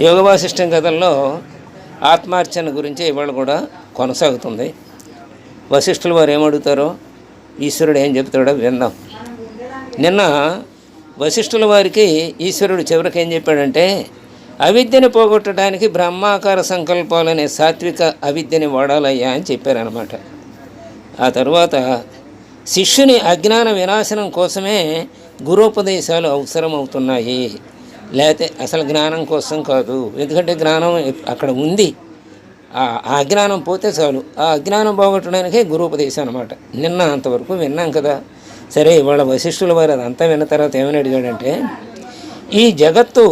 యోగ వాసిష్టం కథల్లో ఆత్మార్చన గురించి ఇవాళ కూడా కొనసాగుతుంది. వశిష్ఠులు వారు ఏమడుగుతారో ఈశ్వరుడు ఏం చెప్తాడో విందాం. నిన్న వశిష్ఠుల వారికి ఈశ్వరుడు చివరికి ఏం చెప్పాడంటే అవిద్యని పోగొట్టడానికి బ్రహ్మాకార సంకల్పాలనే సాత్విక అవిద్యని వాడాలయ్యా అని చెప్పారనమాట ఆ తర్వాత శిష్యుని అజ్ఞాన వినాశనం కోసమే గురోపదేశాలు అవసరమవుతున్నాయి. లేకపోతే అసలు జ్ఞానం కోసం కాదు. ఎందుకంటే జ్ఞానం అక్కడ ఉంది. ఆ అజ్ఞానం పోతే చాలు. ఆ అజ్ఞానం పోగొట్టడానికే గురుపదేశం అనమాట నిన్న అంతవరకు విన్నాం కదా. సరే ఇవాళ వశిష్ఠుల వారు అదంతా విన్న తర్వాత ఏమని అడిగాడంటే ఈ జగత్తు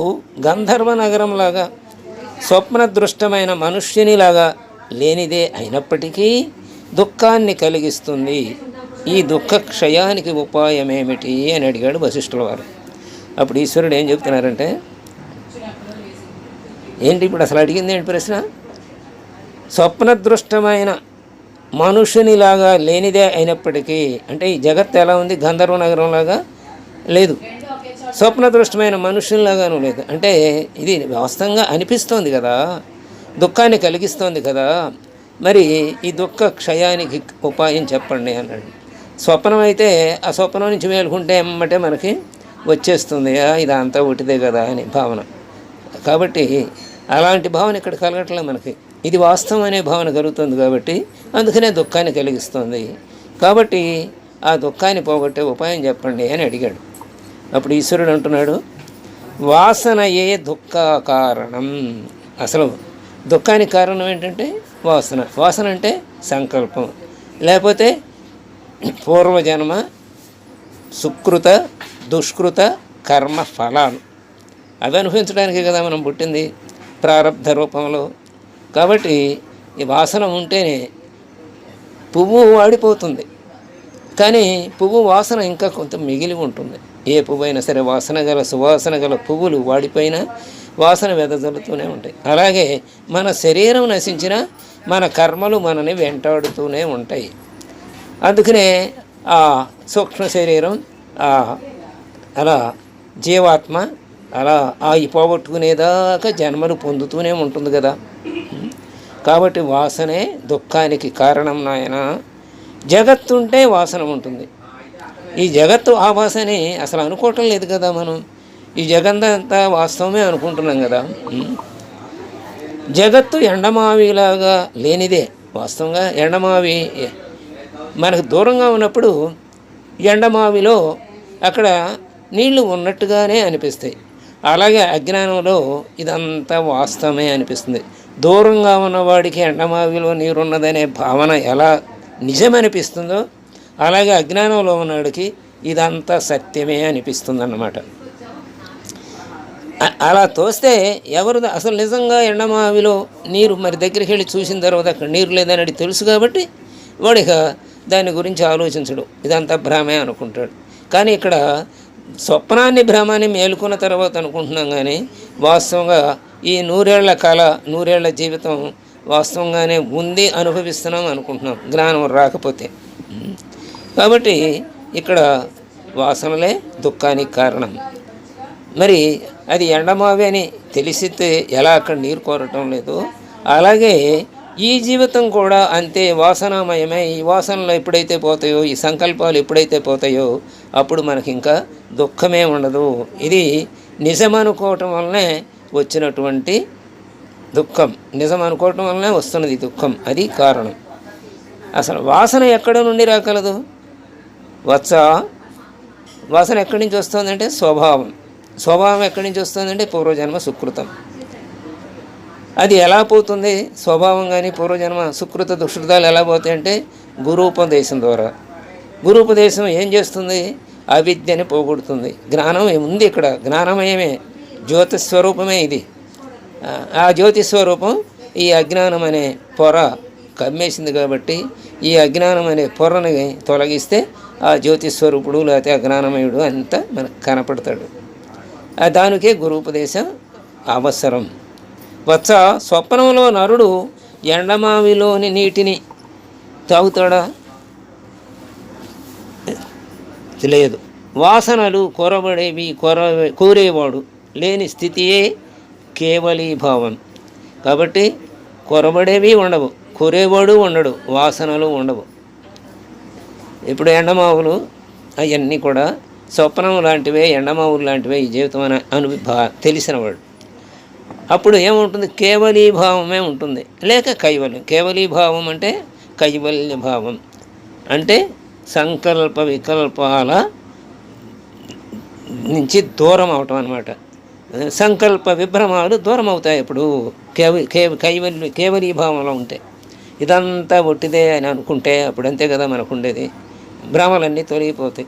గంధర్వ నగరంలాగా స్వప్నదృష్టమైన మనుష్యునిలాగా లేనిదే అయినప్పటికీ దుఃఖాన్ని కలిగిస్తుంది. ఈ దుఃఖ క్షయానికి ఉపాయం ఏమిటి అని అడిగాడు వశిష్ఠుల వారు. అప్పుడు ఈశ్వరుడు ఏం చెప్తున్నారంటే ఏంటి ఇప్పుడు అసలు అడిగింది ఏంటి ప్రశ్న? స్వప్నదృష్టమైన మనుషునిలాగా లేనిదే అయినప్పటికీ అంటే ఈ జగత్తు ఎలా ఉంది? గంధర్వ నగరంలాగా లేదు. స్వప్నదృష్టమైన మనుషుల్లాగాను లేదు. అంటే ఇది వాస్తవంగా అనిపిస్తోంది కదా. దుఃఖాన్ని కలిగిస్తోంది కదా. మరి ఈ దుఃఖ క్షయానికి ఉపాయం చెప్పండి అన్నాడు. స్వప్నం అయితే ఆ స్వప్నం నుంచి మేలుకుంటే ఏమంటే మనకి వచ్చేస్తుంది. ఇదంతా ఒకటిదే కదా అని భావన. కాబట్టి అలాంటి భావన ఇక్కడ కలగట్లే మనకి. ఇది వాస్తవం అనే భావన కలుగుతుంది కాబట్టి అందుకనే దుఃఖాన్ని కలిగిస్తుంది. కాబట్టి ఆ దుఃఖాన్ని పోగొట్టే ఉపాయం చెప్పండి అని అడిగాడు. అప్పుడు ఈశ్వరుడు అంటున్నాడు వాసనయే దుఃఖ కారణం? అసలు దుఃఖానికి కారణం ఏంటంటే వాసన. వాసన అంటే సంకల్పం. లేకపోతే పూర్వజన్మ సుకృత దుష్కృత కర్మ ఫలాలు. అవి అనుభవించడానికే కదా మనం పుట్టింది ప్రారంధ రూపంలో. కాబట్టి ఈ వాసన ఉంటేనే పువ్వు వాడిపోతుంది. కానీ పువ్వు వాసన ఇంకా కొంత మిగిలి ఉంటుంది. ఏ పువ్వు అయినా సరే వాసన గల సువాసన గల పువ్వులు వాడిపోయినా వాసన వెదజల్లుతూనే ఉంటాయి. అలాగే మన శరీరం నశించిన మన కర్మలు మనని వెంటాడుతూనే ఉంటాయి. అందుకనే ఆ సూక్ష్మ శరీరం ఆ అలా జీవాత్మ అలా ఆ పోగొట్టుకునేదాకా జన్మలు పొందుతూనే ఉంటుంది కదా. కాబట్టి వాసనే దుఃఖానికి కారణం నాయన. జగత్తుంటే వాసన ఉంటుంది. ఈ జగత్తు ఆ వాసనే అసలు అనుకోవటం లేదు కదా మనం. ఈ జగత్తంతా వాస్తవమే అనుకుంటున్నాం కదా. జగత్తు ఎండమావిలాగా లేనిదే వాస్తవంగా ఎండమావి మనకు దూరంగా ఉన్నప్పుడు ఎండమావిలో అక్కడ నీళ్ళు ఉన్నట్టుగానే అనిపిస్తాయి. అలాగే అజ్ఞానంలో ఇదంతా వాస్తవమే అనిపిస్తుంది. దూరంగా ఉన్నవాడికి ఎండమావిలో నీరున్నదనే భావన ఎలా నిజమనిపిస్తుందో అలాగే అజ్ఞానంలో ఉన్నవాడికి ఇదంతా సత్యమే అనిపిస్తుంది అన్నమాట అలా తోస్తే ఎవరు అసలు నిజంగా ఎండమావిలో నీరు మరి దగ్గరికి వెళ్ళి చూసిన తర్వాత అక్కడ నీరు లేదని తెలుసు కాబట్టి వాడిక దాని గురించి ఆలోచించడు. ఇదంతా భ్రమే అనుకుంటాడు. కానీ ఇక్కడ స్వప్నాన్ని భ్రమాన్ని మేలుకున్న తర్వాత అనుకుంటున్నాం కానీ వాస్తవంగా ఈ నూరేళ్ళ కళ నూరేళ్ళ జీవితం వాస్తవంగానే ఉంది అనుభవిస్తున్నాం అనుకుంటున్నాం. జ్ఞానం రాకపోతే. కాబట్టి ఇక్కడ వాసనలే దుఃఖానికి కారణం. మరి అది ఎండమావి అని తెలిసితే ఎలా అక్కడ నీరు కోరటం లేదు. అలాగే ఈ జీవితం కూడా అంతే వాసనామయమే. ఈ వాసనలు ఎప్పుడైతే పోతాయో ఈ సంకల్పాలు ఎప్పుడైతే పోతాయో అప్పుడు మనకి ఇంకా దుఃఖమే ఉండదు. ఇది నిజం అనుకోవటం వల్లనే వచ్చినటువంటి దుఃఖం. నిజం అనుకోవటం వల్లనే వస్తున్నది దుఃఖం. అది కారణం. అసలు వాసన ఎక్కడ నుండి రాగలదు? వచ్చ వాసన ఎక్కడి నుంచి వస్తుందంటే స్వభావం. స్వభావం ఎక్కడి నుంచి వస్తుందంటే పూర్వజన్మ సుకృతం. అది ఎలా పోతుంది? స్వభావం కానీ పూర్వజన్మ సుకృత దుష్కృతాలు ఎలా పోతాయంటే గురూపదేశం ద్వారా. గురూపదేశం ఏం చేస్తుంది? అవిద్యని పోగొడుతుంది. జ్ఞానం ఉంది ఇక్కడ? జ్ఞానమయమే. జ్యోతి స్వరూపమే ఇది. ఆ- ఆ జ్యోతి స్వరూపం ఈ అజ్ఞానం అనే పొర కమ్మేసింది కాబట్టి ఈ అజ్ఞానం అనే పొరని తొలగిస్తే ఆ జ్యోతి స్వరూపుడు లేకపోతే అజ్ఞానమయుడు అంతా మనకు కనపడతాడు. దానికే గురూపదేశం అవసరం. వత్స స్వప్నంలో నరుడు ఎండమావిలోని నీటిని తాగుతాడా? లేదు. వాసనలు కొరబడేవి కోర కోరేవాడు లేని స్థితియే కేవలీభావం. కాబట్టి కొరబడేవి ఉండవు. కొరేవాడు ఉండడు. వాసనలు ఉండవు. ఇప్పుడు ఎండమావులు అవన్నీ కూడా స్వప్నం లాంటివే ఎండమావులు లాంటివే ఈ జీవితం అని అనుభా తెలిసినవాడు. అప్పుడు ఏముంటుంది? కేవలీభావమే ఉంటుంది. లేక కైవల్యం. కేవలీభావం అంటే కైవల్య భావం అంటే సంకల్ప వికల్పాల నుంచి దూరం అవటం అనమాట సంకల్ప విభ్రమాలు దూరం అవుతాయి ఇప్పుడు కేవ కైవల్య కేవలీభావంలో ఉంటాయి. ఇదంతా ఒట్టిదే అని అనుకుంటే అప్పుడు అంతే కదా మనకు ఉండేది భ్రమలన్నీ తొలగిపోతాయి.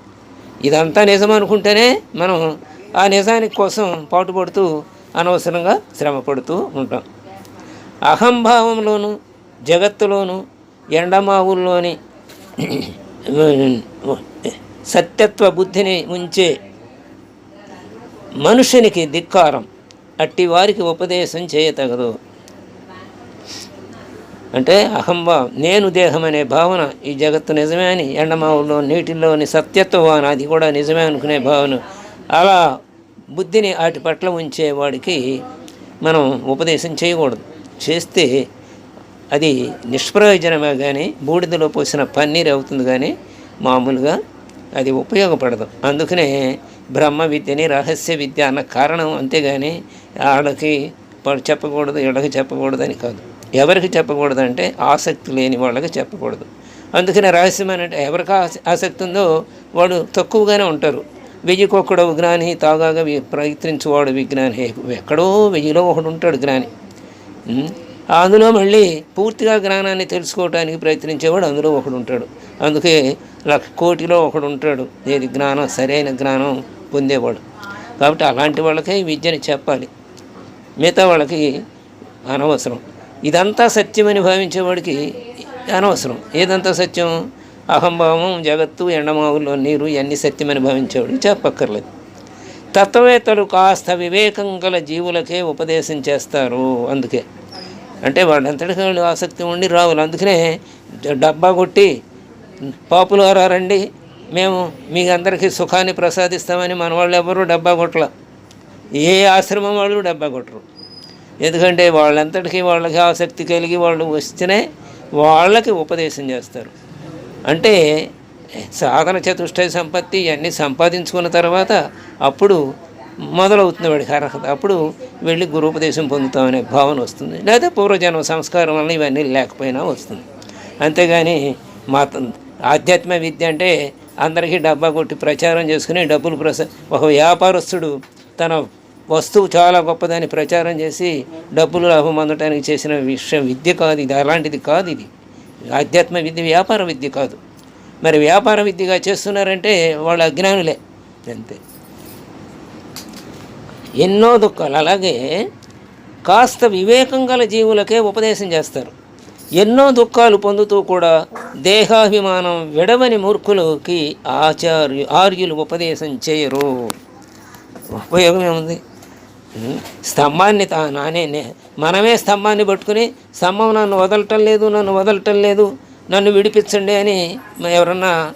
ఇదంతా నిజం అనుకుంటేనే మనం ఆ నిజానికి కోసం పాటుపడుతూ అనవసరంగా శ్రమ పడుతూ ఉంటాం. అహంభావంలోను జగత్తులోను ఎండమావుల్లోని సత్యత్వ బుద్ధిని ఉంచే మనుషునికి ధిక్కారం. అట్టి వారికి ఉపదేశం చేయతగదు. అంటే అహంభావం నేను దేహం అనే భావన ఈ జగత్తు నిజమే అని ఎండమావుల్లో నీటిలోని సత్యత్వం అది కూడా నిజమే అనుకునే భావన. అలా బుద్ధిని వాటి పట్ల ఉంచే వాడికి మనం ఉపదేశం చేయకూడదు. చేస్తే అది నిష్ప్రయోజనమే కానీ బూడిదలో పోసిన పన్నీర్ అవుతుంది కానీ మామూలుగా అది ఉపయోగపడదు. అందుకనే బ్రహ్మ విద్యని రహస్య విద్య అన్న కారణం అంతేగాని వాళ్ళకి చెప్పకూడదు వీళ్ళకి చెప్పకూడదు అని కాదు. ఎవరికి చెప్పకూడదు అంటే ఆసక్తి లేని వాళ్ళకి చెప్పకూడదు. అందుకనే రహస్యం అంటే ఎవరికి ఆస- ఆసక్తి ఉందో వాడు తక్కువగానే ఉంటారు. వెయ్యికొక్కడు జ్ఞాని తాగాగా వి- ప్రయత్నించువాడు విజ్ఞాని ఎక్కడో వెయ్యిలో ఒకడు ఉంటాడు జ్ఞాని. అందులో మళ్ళీ పూర్తిగా జ్ఞానాన్ని తెలుసుకోవడానికి ప్రయత్నించేవాడు అందులో ఒకడు ఉంటాడు. అందుకే లక్ష కోటిలో ఒకడు ఉంటాడు. ఏది జ్ఞానం సరైన జ్ఞానం పొందేవాడు. కాబట్టి అలాంటి వాళ్ళకే విద్యని చెప్పాలి. మిగతా వాళ్ళకి అనవసరం. ఇదంతా సత్యమని భావించేవాడికి అనవసరం. ఏదంతా సత్యం? అహంభావం జగత్తు ఎండమావుల్లో నీరు ఇవన్నీ సత్యమని భావించేవాడు చెప్పక్కర్లేదు. తత్వవేత్తలు కాస్త వివేకం గల జీవులకే ఉపదేశం చేస్తారు. అందుకే అంటే వాడు వాళ్ళు ఆసక్తి ఉండి రావాలి. అందుకనే డబ్బా కొట్టి పాపులు రండి మేము మీ అందరికీ సుఖాన్ని ప్రసాదిస్తామని మన వాళ్ళు ఎవరు డబ్బా కొట్టల. ఏ ఆశ్రమం వాళ్ళు డబ్బా కొట్టరు. ఎందుకంటే వాళ్ళంతటికీ వాళ్ళకి ఆసక్తి కలిగి వాళ్ళు వస్తేనే వాళ్ళకి ఉపదేశం చేస్తారు. అంటే సాధన చతుష్టయ సంపత్తి ఇవన్నీ సంపాదించుకున్న తర్వాత అప్పుడు మొదలవుతుంది వాడికి అర్హత. అప్పుడు వెళ్ళి గురుపదేశం పొందుతామనే భావన వస్తుంది. లేదా పూర్వజన్మ సంస్కారం వల్ల ఇవన్నీ లేకపోయినా వస్తుంది. అంతేగాని మా ఆధ్యాత్మ విద్య అంటే అందరికీ డబ్బా కొట్టి ప్రచారం చేసుకుని డబ్బులు ప్రస ఒక వ్యాపారస్తుడు తన వస్తువు చాలా గొప్పదని ప్రచారం చేసి డబ్బులు లాభం అందటానికి చేసిన విషయం విద్య కాదు ఇది. అలాంటిది కాదు ఇది. ఆధ్యాత్మ విద్య వ్యాపార విద్య కాదు. మరి వ్యాపార విద్యగా చేస్తున్నారంటే వాళ్ళు అజ్ఞానులే. అంతే. ఎన్నో దుఃఖాలు. అలాగే కాస్త వివేకం గల జీవులకే ఉపదేశం చేస్తారు. ఎన్నో దుఃఖాలు పొందుతూ కూడా దేహాభిమానం విడవని మూర్ఖులకి ఆచార్యు ఆర్యులు ఉపదేశం చేయరు. ఉపయోగం ఏముంది? స్తంభాన్ని తా నానే నే- మనమే స్తంభాన్ని పట్టుకుని స్తంభం నన్ను వదలటం లేదు నన్ను వదలటం లేదు నన్ను విడిపించండి అని ఎవరన్నా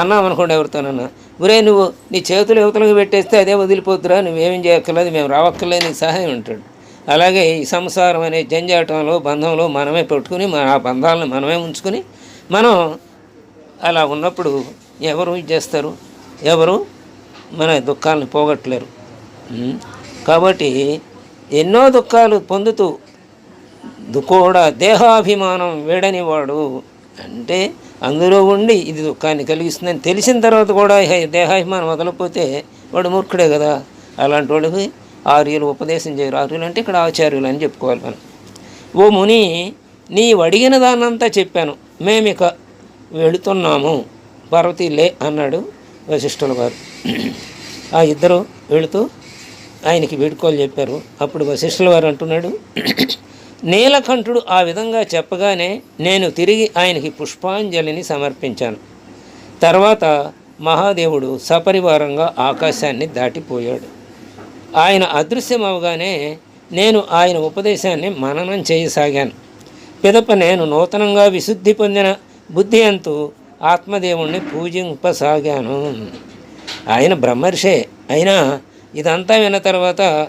అన్నాం అనుకోండి ఎవరితోనన్నా ఒరే నువ్వు నీ చేతులు యువతలకు పెట్టేస్తే అదే వదిలిపోతురా నువ్వేమేం చేయక్కర్లేదు మేము రావక్కర్లేదు నీకు సహాయం ఉంటాడు అలాగే ఈ సంసారం అనే జంజాటంలో బంధంలో మనమే పెట్టుకుని మన ఆ బంధాలను మనమే ఉంచుకుని మనం అలా ఉన్నప్పుడు ఎవరు ఇది చేస్తారు? ఎవరు మన దుఃఖాలను పోగొట్టలేరు. కాబట్టి ఎన్నో దుఃఖాలు పొందుతూ కూడా దేహాభిమానం వేడనివాడు అంటే అందులో ఉండి ఇది దుఃఖాన్ని కలిగిస్తుందని తెలిసిన తర్వాత కూడా దేహాభిమానం వదలకపోతే వాడు మూర్ఖుడే కదా. అలాంటి వాడికి ఆర్యులు ఉపదేశం చేయరు. ఆర్యులు అంటే ఇక్కడ ఆచార్యులు అని చెప్పుకోవాలి మనం. ఓ ముని నీవు అడిగిన దాన్నంతా చెప్పాను. మేమిక వెళుతున్నాము. పార్వతీ లే అన్నాడు వశిష్ఠుల వారు. ఆ ఇద్దరు వెళుతూ ఆయనకి వేడుకోలు చెప్పారు. అప్పుడు వశిష్ఠుల వారు అంటున్నాడు నీలకంఠుడు ఆ విధంగా చెప్పగానే నేను తిరిగి ఆయనకి పుష్పాంజలిని సమర్పించాను. తర్వాత మహాదేవుడు సపరివారంగా ఆకాశాన్ని దాటిపోయాడు. ఆయన అదృశ్యమవగానే నేను ఆయన ఉపదేశాన్ని మననం చేయసాగాను. పిదప నేను నూతనంగా విశుద్ధి పొందిన బుద్ధి అంతు ఆత్మదేవుణ్ణి పూజింపసాగాను. ఆయన బ్రహ్మర్షే. అయినా ఇదంతా విన్న తర్వాత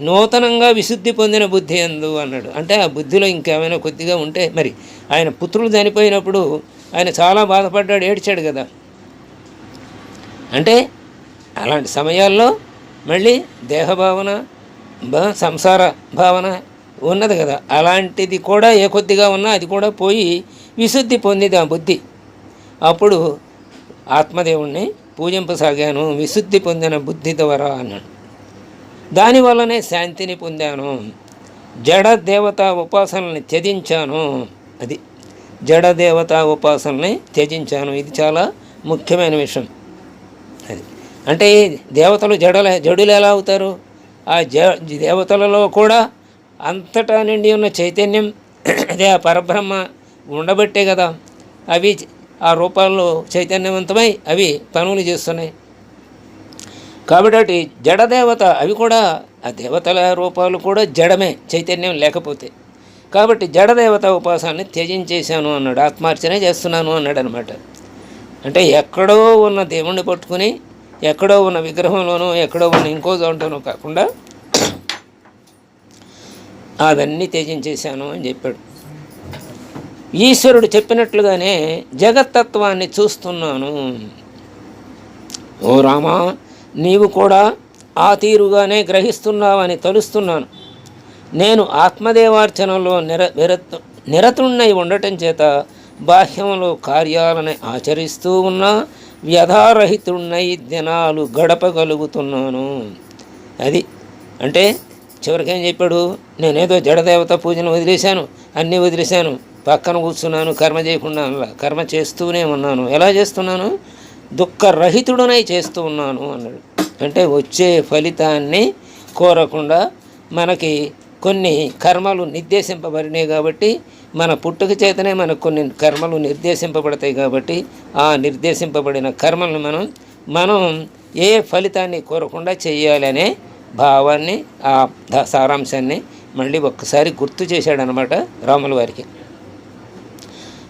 నూతనంగా విశుద్ధి పొందిన బుద్ధి ఎందు అన్నాడు. అంటే ఆ బుద్ధిలో ఇంకేమైనా కొద్దిగా ఉంటే మరి ఆయన పుత్రులు చనిపోయినప్పుడు ఆయన చాలా బాధపడ్డాడు ఏడ్చాడు కదా. అంటే అలాంటి సమయాల్లో మళ్ళీ దేహభావన సంసార భావన ఉన్నది కదా. అలాంటిది కూడా ఏ కొద్దిగా ఉన్నా అది కూడా పోయి విశుద్ధి పొందింది ఆ బుద్ధి. అప్పుడు ఆత్మదేవుణ్ణి పూజింపసాగాను విశుద్ధి పొందిన బుద్ధి ద్వారా అన్నాడు. దానివల్లనే శాంతిని పొందాను. జడ దేవత ఉపాసనల్ని త్యజించాను. అది జడ దేవత ఉపాసనల్ని త్యజించాను. ఇది చాలా ముఖ్యమైన విషయం. అది అంటే దేవతలు జడల జడులు ఎలా అవుతారు? ఆ జ దేవతలలో కూడా అంతటా నిండి ఉన్న చైతన్యం అదే ఆ పరబ్రహ్మ ఉండబట్టే కదా. అవి ఆ రూపాల్లో చైతన్యవంతమై అవి పనులు చేస్తున్నాయి. కాబట్టి జడదేవత అవి కూడా ఆ దేవతల రూపాలు కూడా జడమే చైతన్యం లేకపోతే. కాబట్టి జడదేవత ఉపాసాన్ని త్యజించేశాను అన్నాడు ఆత్మార్చనే చేస్తున్నాను అన్నాడు అనమాట అంటే ఎక్కడో ఉన్న దేవుణ్ణి పట్టుకుని ఎక్కడో ఉన్న విగ్రహంలోనో ఎక్కడో ఉన్న ఇంకో దాంట్లోనో కాకుండా అవన్నీ త్యజించేశాను అని చెప్పాడు. ఈశ్వరుడు చెప్పినట్లుగానే జగత్తత్వాన్ని చూస్తున్నాను. ఓ రామా నీవు కూడా ఆ తీరుగానే గ్రహిస్తున్నావని తలుస్తున్నాను. నేను ఆత్మదేవార్చనలో నిర విరత్ నిరతుణ్ణై ఉండటం చేత బాహ్యంలో కార్యాలను ఆచరిస్తూ ఉన్నా వ్యధారహితుణ్ణై దినాలు గడపగలుగుతున్నాను. అది అంటే చివరికి ఏం చెప్పాడు? నేనేదో జడదేవత పూజను వదిలేశాను అన్నీ వదిలేశాను పక్కన కూర్చున్నాను కర్మ చేయకుండా అలా కర్మ చేస్తూనే ఉన్నాను. ఎలా చేస్తున్నాను? దుఃఖరహితుడనై చేస్తూ ఉన్నాను అన్నాడు. అంటే వచ్చే ఫలితాన్ని కోరకుండా మనకి కొన్ని కర్మలు నిర్దేశింపబడినాయి కాబట్టి మన పుట్టుక చేతనే మనకు కొన్ని కర్మలు నిర్దేశింపబడతాయి కాబట్టి ఆ నిర్దేశింపబడిన కర్మలను మనం మనం ఏ ఫలితాన్ని కోరకుండా చేయాలనే భావాన్ని ఆ సారాంశాన్ని మళ్ళీ ఒక్కసారి గుర్తు చేశాడనమాట రాముల వారికి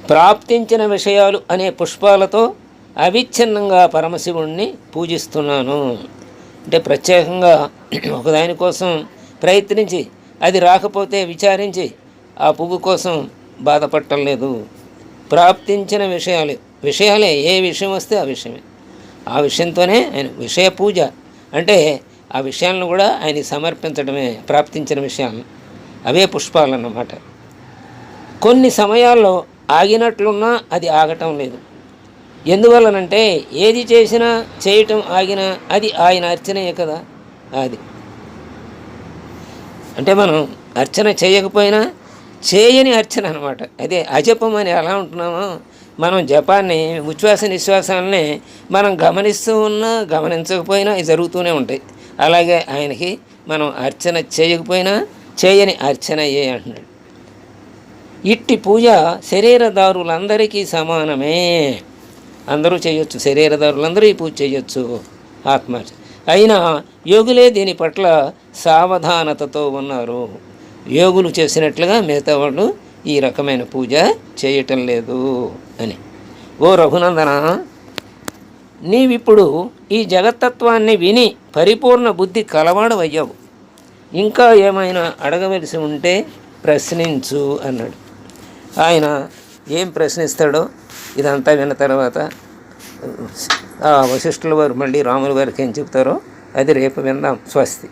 ప్రాప్తించిన విషయాలు అనే పుష్పాలతో అవిచ్ఛిన్నంగా పరమశివుణ్ణి పూజిస్తున్నాను. అంటే ప్రత్యేకంగా ఒకదానికోసం ప్రయత్నించి అది రాకపోతే విచారించి ఆ పువ్వు కోసం బాధపడటం లేదు. ప్రాప్తించిన విషయాలు విషయాలే ఏ విషయం వస్తే ఆ విషయమే. ఆ విషయంతోనే ఆయన విషయ పూజ. అంటే ఆ విషయాలను కూడా ఆయన సమర్పించడమే ప్రాప్తించిన విషయాలను. అవే పుష్పాలన్నమాట. కొన్ని సమయాల్లో ఆగినట్లున్నా అది ఆగటం లేదు. ఎందువల్లనంటే ఏది చేసినా చేయటం ఆగినా అది ఆయన అర్చనయే కదా అది. అంటే మనం అర్చన చేయకపోయినా చేయని అర్చన అనమాట అదే అజపం అని ఎలా ఉంటున్నామో మనం జపాన్ని ఉచ్ఛ్వాస నిశ్వాసాలని మనం గమనిస్తూ ఉన్నా గమనించకపోయినా జరుగుతూనే ఉంటాయి. అలాగే ఆయనకి మనం అర్చన చేయకపోయినా చేయని అర్చన ఏ అంటున్నాడు. ఇట్టి పూజ శరీరదారులందరికీ సమానమే. అందరూ చేయొచ్చు. శరీరదారులందరూ ఈ పూజ చేయొచ్చు. ఆత్మహత్య. అయినా యోగులే దీని పట్ల సావధానతతో ఉన్నారు. యోగులు చేసినట్లుగా మిగతా వాళ్ళు ఈ రకమైన పూజ చేయటం లేదు అని. ఓ రఘునందన నీవిప్పుడు ఈ జగత్తత్వాన్ని విని పరిపూర్ణ బుద్ధి కలవాడవయ్యావు. ఇంకా ఏమైనా అడగవలసి ఉంటే ప్రశ్నించు అన్నాడు. ఆయన ఏం ప్రశ్నిస్తాడో ఇదంతా విన్న తర్వాత వశిష్ఠుల వారు మళ్ళీ రాముల వారికి ఏం చెప్తారో అది రేపు విందాం స్వస్తి.